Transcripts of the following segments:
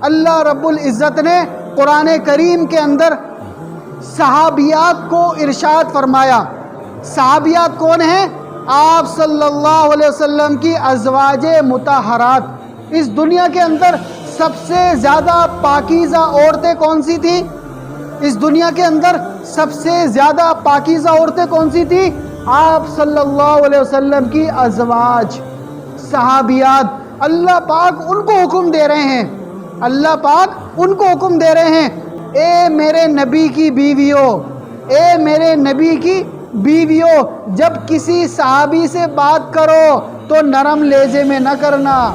اللہ رب العزت نے قرآن کریم کے اندر صحابیات کو ارشاد فرمایا۔ صحابیات کون ہیں؟ آپ صلی اللہ علیہ وسلم کی ازواج متحرات اس دنیا کے اندر سب سے زیادہ پاکیزہ عورتیں کون سی تھیں؟ اس دنیا کے اندر سب سے زیادہ پاکیزہ عورتیں کون سی تھی آپ صلی اللہ علیہ وسلم کی ازواج۔ صحابیات اللہ پاک ان کو حکم دے رہے ہیں۔ اللہ پاک ان کو حکم دے رہے ہیں۔ اے میرے نبی کی بیویوں، اے میرے نبی کی بیویوں، جب کسی صحابی سے بات کرو تو نرم لیجے میں نہ کرنا۔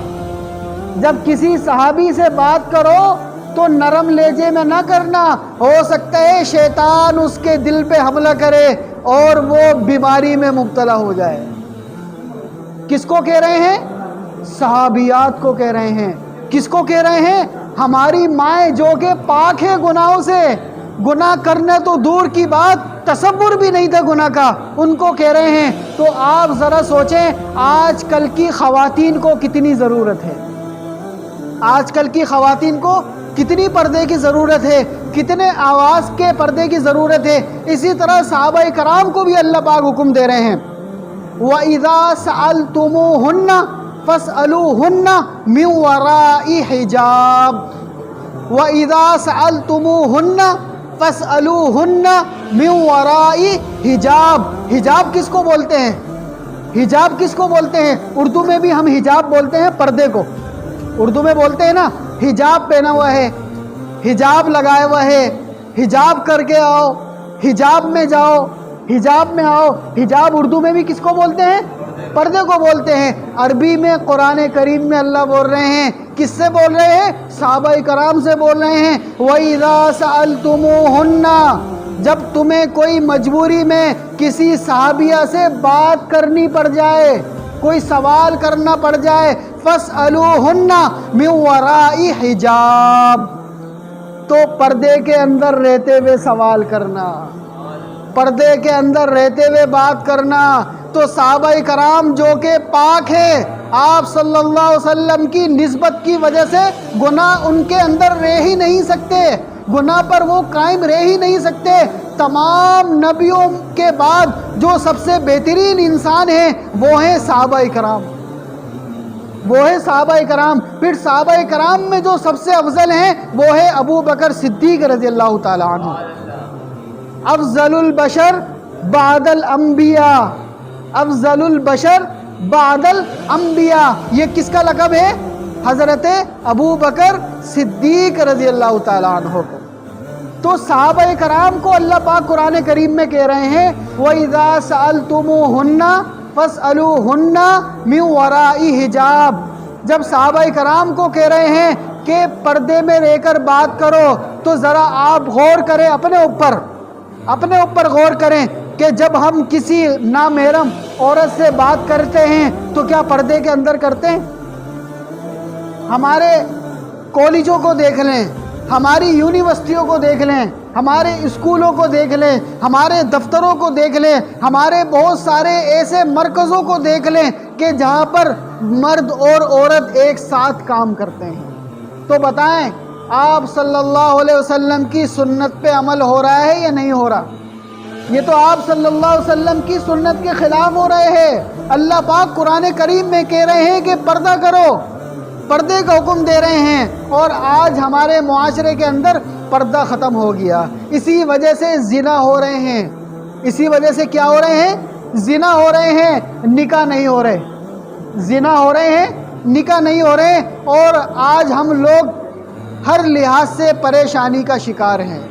جب کسی صحابی سے بات کرو تو نرم لیجے میں نہ کرنا۔ ہو سکتا ہے شیطان اس کے دل پہ حملہ کرے اور وہ بیماری میں مبتلا ہو جائے۔ کس کو کہہ رہے ہیں؟ صحابیات کو کہہ رہے ہیں۔ کس کو کہہ رہے ہیں؟ ہماری مائیں جو کہ پاک ہے گناہوں سے۔ گناہ کرنا تو دور کی بات، تصور بھی نہیں تھا گناہ کا۔ ان کو کہہ رہے ہیں۔ تو آپ ذرا سوچیں، آج کل کی خواتین کو کتنی ضرورت ہے؟ آج کل کی خواتین کو کتنی پردے کی ضرورت ہے؟ کتنے آواز کے پردے کی ضرورت ہے؟ اسی طرح صحابہ کرام کو بھی اللہ پاک حکم دے رہے ہیں۔ وَإِذَا سَأَلْتُمُوهُنَّ فَاسْأَلُوهُنَّ مِنْ وَرَاءِ حِجَابٍ. وَإِذَا سَأَلْتُمُوهُنَّ فَاسْأَلُوهُنَّ مِنْ وَرَاءِ حِجَاب. حجاب کس کو بولتے ہیں؟ حجاب کس کو بولتے ہیں؟ اردو میں بھی ہم حجاب بولتے ہیں پردے کو. اردو میں بولتے ہیں نا، حجاب پہنا ہوا ہے، حجاب لگائے ہوا ہے، حجاب کر کے آؤ، حجاب میں جاؤ، حجاب میں آؤ. حجاب اردو میں بھی کس کو بولتے ہیں؟ پردے کو بولتے ہیں۔ عربی میں قرآن کریم میں اللہ بول رہے ہیں۔ کس سے بول رہے ہیں؟ صحابہ کرام سے بول رہے ہیں۔ وَإِذَا سَأَلْتُمُوهُنَّ، جب تمہیں کوئی مجبوری میں کسی صحابیہ سے بات کرنی پڑ جائے، کوئی سوال کرنا پڑ جائے، فَاسْأَلُوهُنَّ مِنْ وَرَاءِ حِجَاب۔ تو پردے کے اندر رہتے ہوئے سوال کرنا، پردے کے اندر رہتے ہوئے بات کرنا تو صحابہ کرام جو کہ پاک ہے آپ صلی اللہ علیہ وسلم کی نسبت کی وجہ سے گناہ ان کے اندر رہ ہی نہیں سکتے۔ گناہ پر وہ قائم رہ ہی نہیں سکتے۔ تمام نبیوں کے بعد جو سب سے بہترین انسان ہیں، وہ ہیں صحابہ کرام۔ وہ ہے صحابہ کرام۔ پھر صحابہ کرام میں جو سب سے افضل ہیں، وہ ہے ابو بکر صدیق رضی اللہ تعالیٰ عنہ۔ افضل البشر بعد الانبیاء۔ افضل البشر بعد الانبیاء. یہ کس کا لقب ہے؟ حضرت ابو بکر صدیق رضی اللہ تعالیٰ عنہ کو. تو صحابہ کرام کو اللہ پاک قرآن کریم میں کہہ رہے ہیں، وَإِذَا سَأَلْتُمُوهُنَّ فَاسْأَلُوهُنَّ مِنْ وَرَاءِ حِجَاب. جب صحابہ کرام کو کہہ رہے ہیں کہ پردے میں رہ کر بات کرو، تو ذرا آپ غور کریں اپنے اوپر اپنے اوپر غور کریں کہ جب ہم کسی نامحرم عورت سے بات کرتے ہیں تو کیا پردے کے اندر کرتے ہیں؟ ہمارے کالجوں کو دیکھ لیں، ہماری یونیورسٹیوں کو دیکھ لیں، ہمارے اسکولوں کو دیکھ لیں، ہمارے دفتروں کو دیکھ لیں، ہمارے بہت سارے ایسے مرکزوں کو دیکھ لیں کہ جہاں پر مرد اور عورت ایک ساتھ کام کرتے ہیں۔ تو بتائیں، آپ صلی اللہ علیہ وسلم کی سنت پہ عمل ہو رہا ہے یا نہیں ہو رہا؟ یہ تو آپ صلی اللہ علیہ وسلم کی سنت کے خلاف ہو رہے ہیں۔ اللہ پاک قرآن کریم میں کہہ رہے ہیں کہ پردہ کرو، پردے کا حکم دے رہے ہیں۔ اور آج ہمارے معاشرے کے اندر پردہ ختم ہو گیا۔ اسی وجہ سے زنا ہو رہے ہیں۔ اسی وجہ سے کیا ہو رہے ہیں؟ زنا ہو رہے ہیں، نکاح نہیں ہو رہے۔ زنا ہو رہے ہیں، نکاح نہیں ہو رہے۔ اور آج ہم لوگ ہر لحاظ سے پریشانی کا شکار ہیں۔